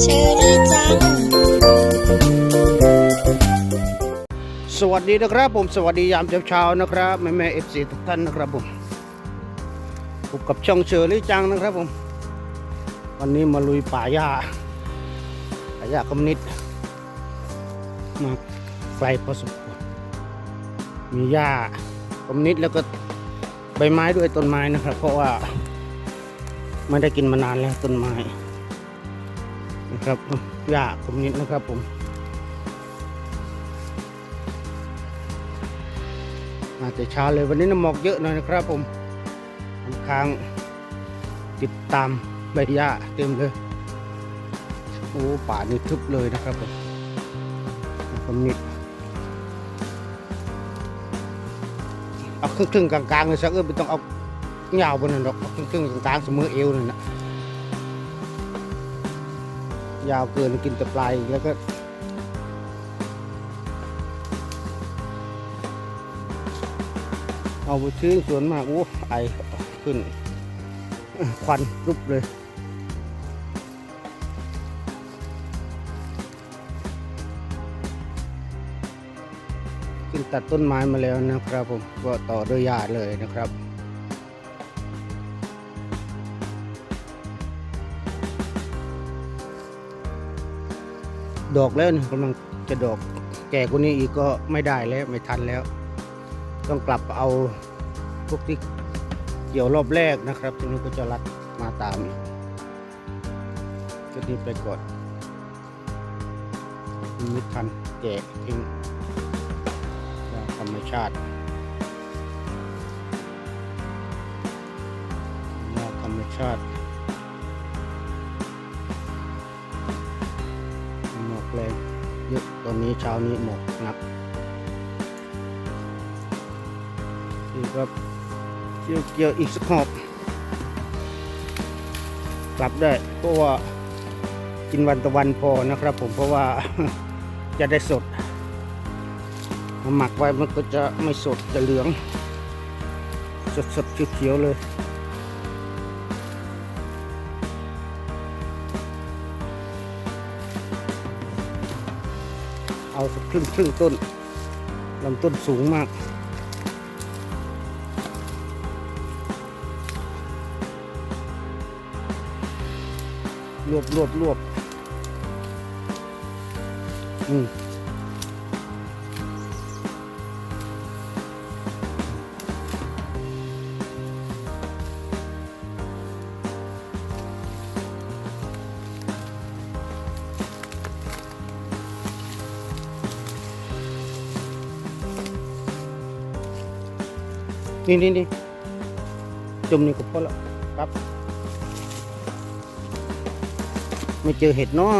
เชอรี่จัง สวัสดีนะครับผม สวัสดียามเช้าๆนะครับ แม่แม่เอฟซีทุกท่านนะครับผมพบกับช่องเชอรี่จังนะครับผม วันนี้มาลุยป่าหญ้าป่าหญ้ากำนิดมาไกลพอสมควรมีหญ้ากำนิดแล้วก็ใบไม้ด้วยต้นไม้นะครับ เพราะว่า ไม่ได้กินมานานแล้วต้นไม้นะครับหญ้ากำนิดนะครับผมอาจจะช้าเลยวันนี้น้ำหมอกเยอะหน่อยนะครับผมค้างติดตามใบหญ้าเต็มเลยโอ้ป่านี่ทึบเลยนะครับผมผมนิดเอาครึ่งครึ่งๆกลางๆเลยสักเออไม่ต้องเอา ยาวบนนั้นหรอกเครึ่งกลางๆเสมอเอวนั่นนะยาวเกินกินแต่ปลายแล้วก็เอาไปซื้อสวนมากโอ้ไอขึ้น ควันรุบเลยขึ้นตัดต้นไม้มาแล้วนะครับผมก็ต่อด้วยหญ้าเลยนะครับ ดอกแล้วนี่กำลังจะดอกแก่กว่านี้อีกก็ไม่ได้แล้วไม่ทันแล้ว ต้องกลับเอาพวกที่เกี่ยวรอบแรกนะครับทีนี้ก็จะรัดมาตามอีกก็นี้ไปก่อนไม่ทันแจกทิ้งธรรมชาติธรรมชาติ แรงเยอะตอนนี้เช้านี้หมอกหนักนี่ครับเกี่ยวเกี่ยวอีกสักหอบกลับได้เพราะว่ากินวันตะวันพอนะครับ ผมเพราะว่าจะได้สดมาหมักไว้มันก็จะไม่สดจะเหลือง สดสดๆเขียวๆเลย เอาสักครึ่งครึ่งต้นลำต้นสูงมากรวบรวบรวบอืม นี่นี่นี่จุ่มนี่ก็พอแล้วครับไม่เจอเห็ดเนาะ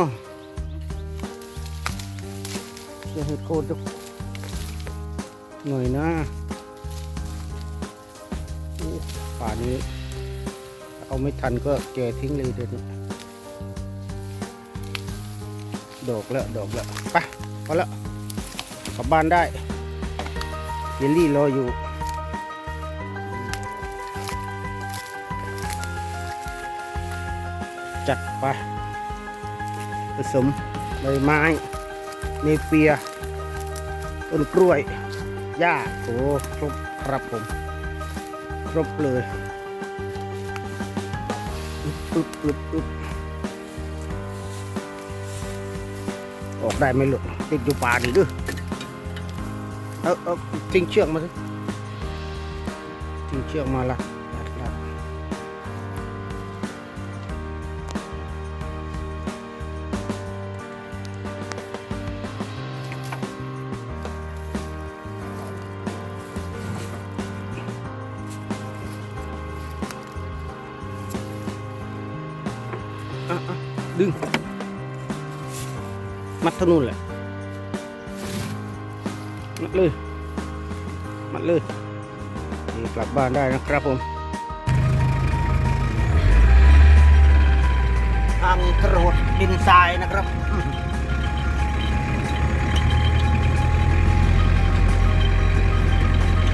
เจอเห็ดโคตรหน่อยนะป่านี้ เอาไม่ทันก็แกทิ้งเลยเดี๋ยวนี้ดอกแล้วดอกแล้วไปพอแล้วกลับบ้านได้เยลลี่รออยู่ จัดไป ผสมใบไม้เนเปีย ต้นกล้วย หญ้าโอ้ครบครับผม ครบเลยอึ๊บอึ๊บอึ๊บออกได้ไหลูกติดอยู่ป่าดิด้วยเอาเอาทิ้งเชือกมาสิทิ้งเชือกมาละ ดึง มัดเท่านู้นแหละ มัดเลย มัดเลย กลับบ้านได้นะครับผม ทางกระโดดดินทรายนะครับ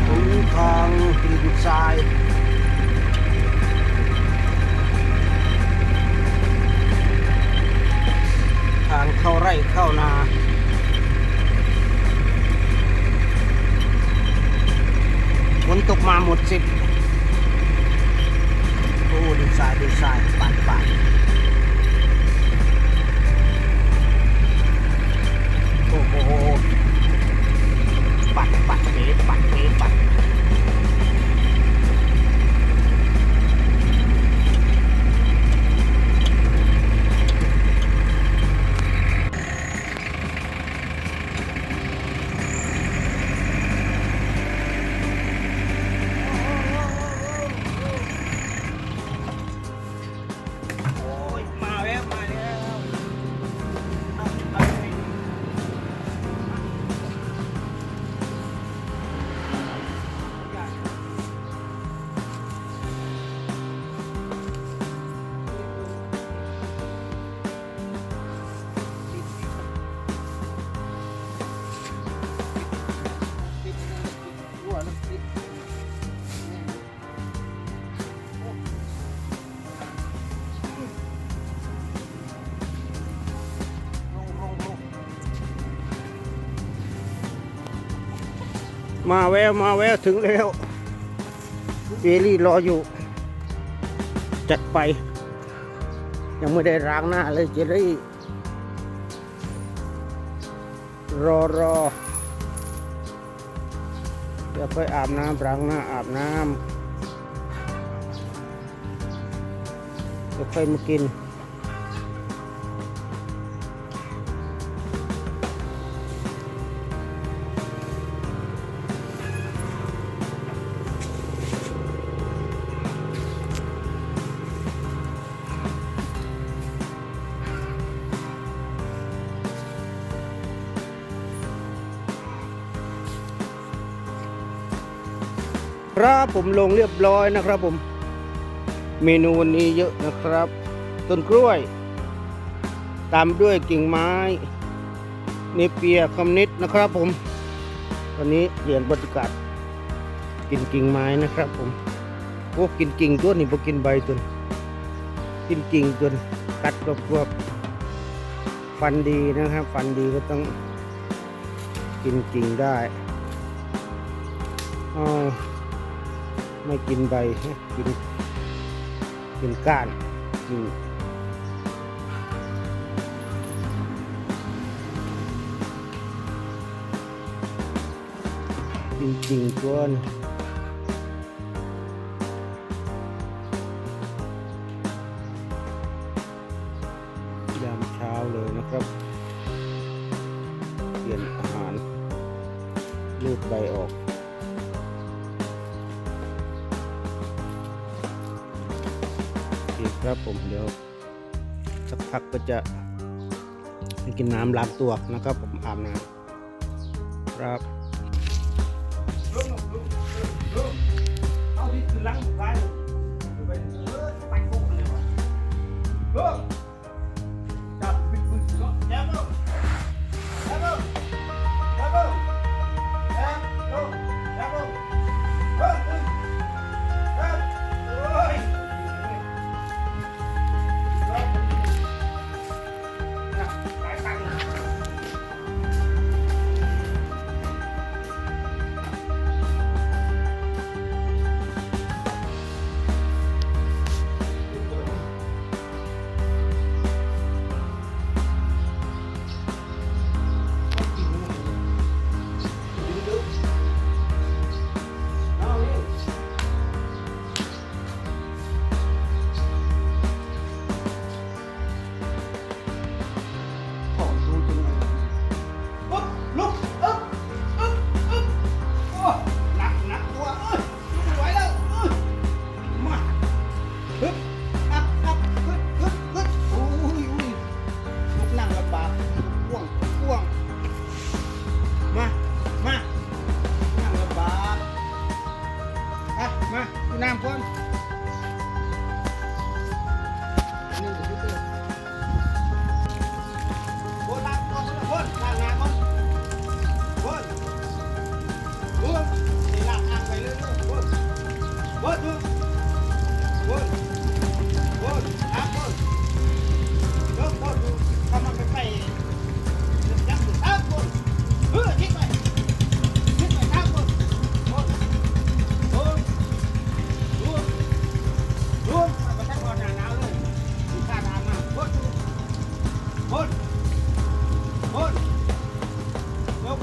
ผมทางดินทราย การเข้าไร่เข้านาฝนตกมาหมดสิบโอ้ดีไซน์ดีไซน์ปัดปัด มาแววมาแววถึงแล้วเจลี่รออยู่ จัดไป ยังไม่ได้ล้างหน้าเลยเจลี่ รอรอเดี๋ยวไปอาบน้ำล้างหน้าอาบน้ำเดี๋ยวค่อยมากิน ครับผมลงเรียบร้อยนะครับผม เมนูวันนี้เยอะนะครับ ต้นกล้วย ตามด้วยกิ่งไม้เนเปียคอมนิดนะครับผมวันนี้เปลี่ยนบรรยากาศกินกิ่งไม้นะครับผมโอ้กินกิ่งตัวนี่พอกินใบตัวนี้กินกิ่งตัวนี้กัดรวบๆฟันดีนะครับ ฟันดีก็ต้องกินกิ่งได้อ๋อ ไม่กินใบกินกินก้านกินจริงๆก้อน โอเครับผมเดี๋ยวสักพักก็จะไปกินน้ำล้างตัวนะครับผมอาบน้ำครับเอาที่คือล้างหมูร้ายไปไปโคกเลยวะเออ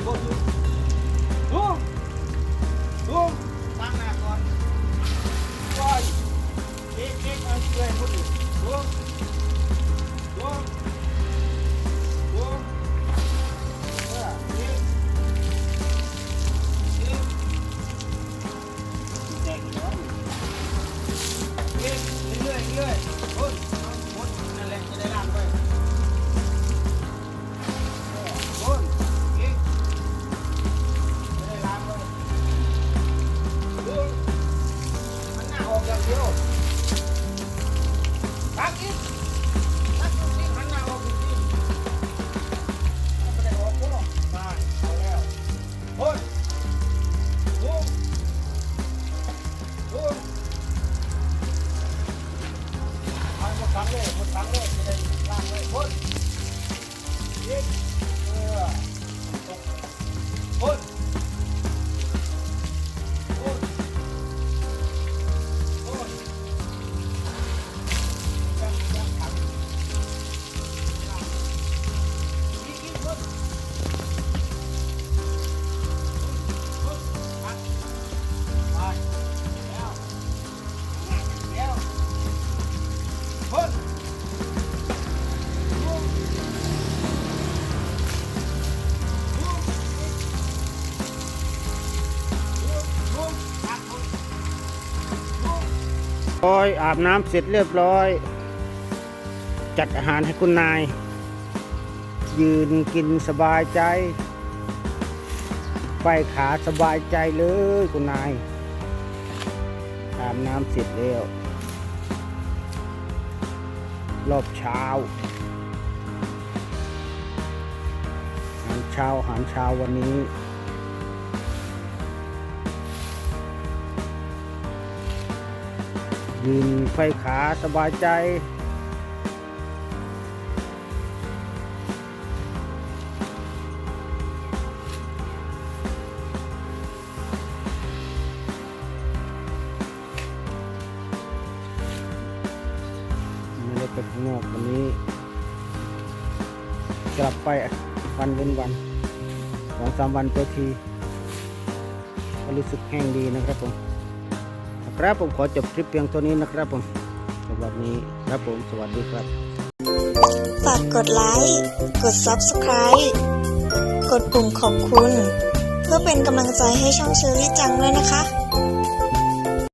Đúng không? Tăng nè con Rồi Đi, đi, anh cười một đi Đúng không? Đúng không? Đúng không? Good. ร้อยอาบน้ำเสร็จเรียบร้อย จัดอาหารให้คุณนาย ยืนกินสบายใจ ไปขาสบายใจเลยคุณนาย อาบน้ำเสร็จแล้ว รอบเช้าอาหารเช้าอาหารเช้าวันนี้ ยืนไฟขาสบายใจ ไม่ได้ไปข้างนอกวันนี้ กลับไปวันเว้นวันสองสามวันตัวทีก็รู้สึกแห้งดีนะครับผม ครับผมขอจบคลิปเพียงเท่านี้นะครับผมสำหรับนี้ครับผมสวัสดีครับ ฝากกดไลค์กด Subscribe กดปุ่มขอบคุณ เพื่อเป็นกำลังใจให้ช่องเชอรี่จังด้วยนะคะ